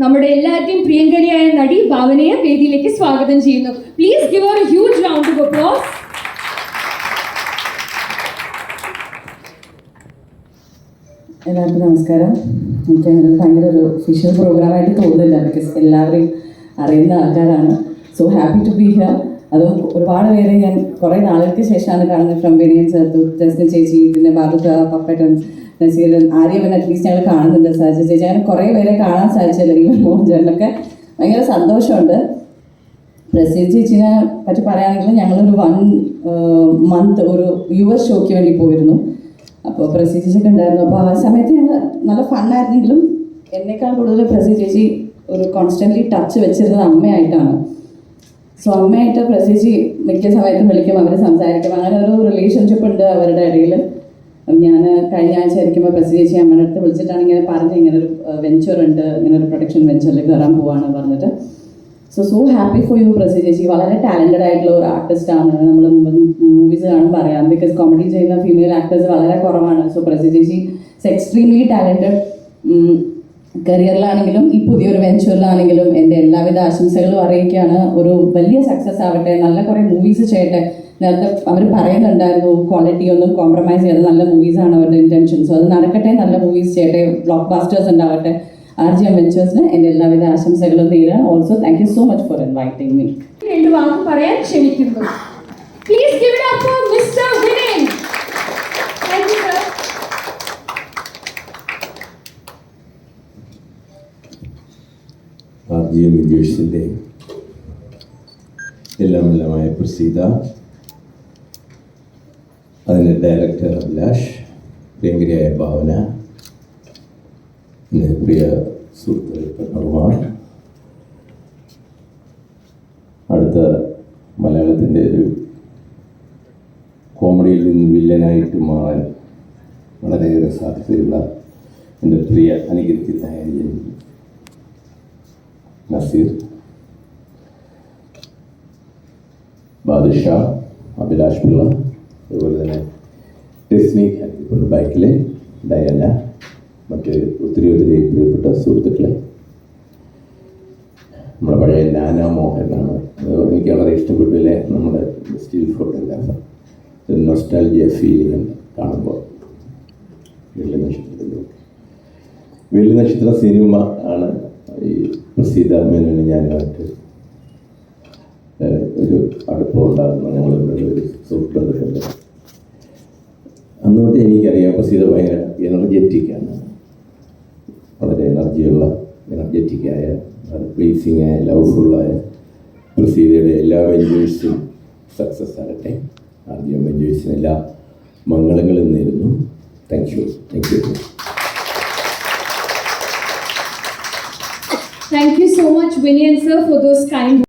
നമ്മുടെ എല്ലാവരുടെയും പ്രിയങ്കരിയായ നടി ഭാവനയെ വേദിയിലേക്ക് സ്വാഗതം ചെയ്യുന്നു. Please give her huge round of എല്ലാവർക്കും നമസ്കാരം. എനിക്ക് അങ്ങനെ ഭയങ്കര ഒരു ഒഫീഷ്യൽ പ്രോഗ്രാമായിട്ട് തോന്നുന്നില്ല. ബിക്കോസ് എല്ലാവരെയും അറിയുന്ന ആൾക്കാരാണ്. So happy to be here അതും ഒരുപാട് പേരെ ഞാൻ കുറേ നാളുകൾക്ക് ശേഷമാണ് കാണുന്നത്. ഫ്രം വിനയൻ സർ ജസ്ന ചേച്ചി പിന്നെ ബാബുക്ക പപ്പേട്ടൻ നസീരൻ ആര്യവൻ അറ്റ്ലീസ്റ്റ് ഞങ്ങൾ കാണുന്നുണ്ട് സാധിച്ചു ചേച്ചി. അങ്ങനെ കുറേ പേരെ കാണാൻ സാധിച്ചില്ല. ഈവൻ മോഹൻ ചേട്ടനൊക്കെ ഭയങ്കര സന്തോഷമുണ്ട്. പ്രസീദ് ചേച്ചിനെ പറ്റി പറയുകയാണെങ്കിൽ ഞങ്ങളൊരു വൺ മന്ത് ഒരു യു എസ് ഷോയ്ക്ക് വേണ്ടി പോയിരുന്നു. അപ്പോൾ പ്രസീദ് ചേച്ചിയൊക്കെ ഉണ്ടായിരുന്നു. അപ്പോൾ ആ സമയത്ത് ഞങ്ങൾ നല്ല ഫണ്ണായിരുന്നെങ്കിലും എന്നേക്കാൾ കൂടുതൽ പ്രസീദ് ചേച്ചി ഒരു കോൺസ്റ്റന്റ്ലി ടച്ച് വെച്ചിരുന്നത് അമ്മയായിട്ടാണ്. സോ അമ്മയായിട്ട് പ്രസീജി മിക്ക സമയത്തും വിളിക്കും അവർ സംസാരിക്കും. അങ്ങനെ ഒരു റിലേഷൻഷിപ്പ് ഉണ്ട് അവരുടെ ഇടയിൽ ഞാൻ കഴിഞ്ഞ ആഴ്ച ആയിരിക്കുമ്പോൾ പ്രസേജ് ചേച്ചി അമ്മയുടെ അടുത്ത് വിളിച്ചിട്ടാണ് ഇങ്ങനെ പറഞ്ഞ് ഇങ്ങനെ ഒരു വെഞ്ചർ ഉണ്ട് ഇങ്ങനെ ഒരു പ്രൊഡക്ഷൻ വെഞ്ചറിൽ കയറാൻ പോവാണ് പറഞ്ഞിട്ട്. So so happy for you ചേച്ചി വളരെ ടാലന്റഡ് ആയിട്ടുള്ള ഒരു ആർട്ടിസ്റ്റ് ആണ്. നമ്മൾ മൂവീസ് കാണുമ്പോൾ പറയാം. ബിക്കോസ് കോമഡി ചെയ്യുന്ന ഫീമെയിൽ ആക്ടേഴ്സ് വളരെ കുറവാണ്. സോ പ്രസേജ് ചേച്ചി എക്സ്ട്രീംലി ടാലന്റഡ് കരിയറിലാണെങ്കിലും ഈ പുതിയൊരു വെഞ്ചറിലാണെങ്കിലും എന്റെ എല്ലാവിധ ആശംസകളും അറിയിക്കുകയാണ്. ഒരു വലിയ സക്സസ് ആവട്ടെ. നല്ല കുറേ മൂവീസ് ചെയ്യട്ടെ. നേരത്തെ അവർ പറയുന്നുണ്ടായിരുന്നു ക്വാളിറ്റി ഒന്നും കോംപ്രമൈസ് ചെയ്യാതെ നല്ല മൂവീസാണ് അവരുടെ ഇന്റൻഷൻ സോ അത് നടക്കട്ടെ നല്ല മൂവീസ് ചെയ്യട്ടെ ബ്ലോക്ക് ബാസ്റ്റേഴ്സ് ഉണ്ടാവട്ടെ. ആർ ജി എം വെഞ്ചേഴ്സിന് എന്റെ എല്ലാവിധ ആശംസകളും നേരാൻ also thank you so much for inviting me രണ്ട് വാക്ക് പറയാൻ ക്ഷണിക്കുന്നു. Please give it up for mister Vinay thank you sir R G M Praseetha. അതിന്റെ ഡയറക്ടർ അഭിലാഷ് പ്രിയങ്കരിയായ ഭാവന എന്റെ പ്രിയ സുഹൃത്ത് അടുത്ത മലയാളത്തിന്റെ ഒരു കോമഡിയിൽ നിന്ന് വില്ലനായിട്ട് മാറാൻ വളരെയേറെ സാധ്യതയുള്ള എന്റെ പ്രിയ അനുഗ്രഹിക്കുന്ന നസീർ. ബാദുഷാ അഭിലാഷ് പിള്ള. ടെസ്നി ഇപ്പോൾ ബൈക്കിലെ ഡയന മറ്റ് ഒത്തിരി ഒത്തിരി പ്രിയപ്പെട്ട സുഹൃത്തുക്കളെ. നമ്മുടെ പഴയ നാനാ മോഹൻ അത് എനിക്ക് വളരെ ഇഷ്ടപ്പെട്ടില്ലേ നമ്മുടെ സ്റ്റീൽ ഫോട്ടോഗ്രാഫർ. നൊസ്റ്റാൾജിയ ഫീലിംഗ് കാണുമ്പോൾ. വെള്ളി നക്ഷത്രത്തിന്റെ വെള്ളി നക്ഷത്ര സിനിമ ആണ് ഈ പ്രസീത മേനോന് ഞാനുമായിട്ട് ഒരു അടുപ്പം ഉണ്ടാകുന്ന ഞങ്ങൾ ഒരു സുഹൃത്തുണ്ട് അന്ന് അപ്പോൾ സീത ഭയങ്കര എനർജറ്റിക്കാണ് വളരെ എനർജിയുള്ള എനർജറ്റിക്കായ പ്ലീസിങ് ആയ ലവ്ഫുള്ളായ ഒരു സീതയുടെ എല്ലാ വെഞ്ചേഴ്സും സക്സസ് ആകട്ടെ. ആദ്യം വെഞ്ചേഴ്സിന് എല്ലാ മംഗളങ്ങളും നേരുന്നു. Thank you thank you Thank you so much, Vinyan sir, for those kind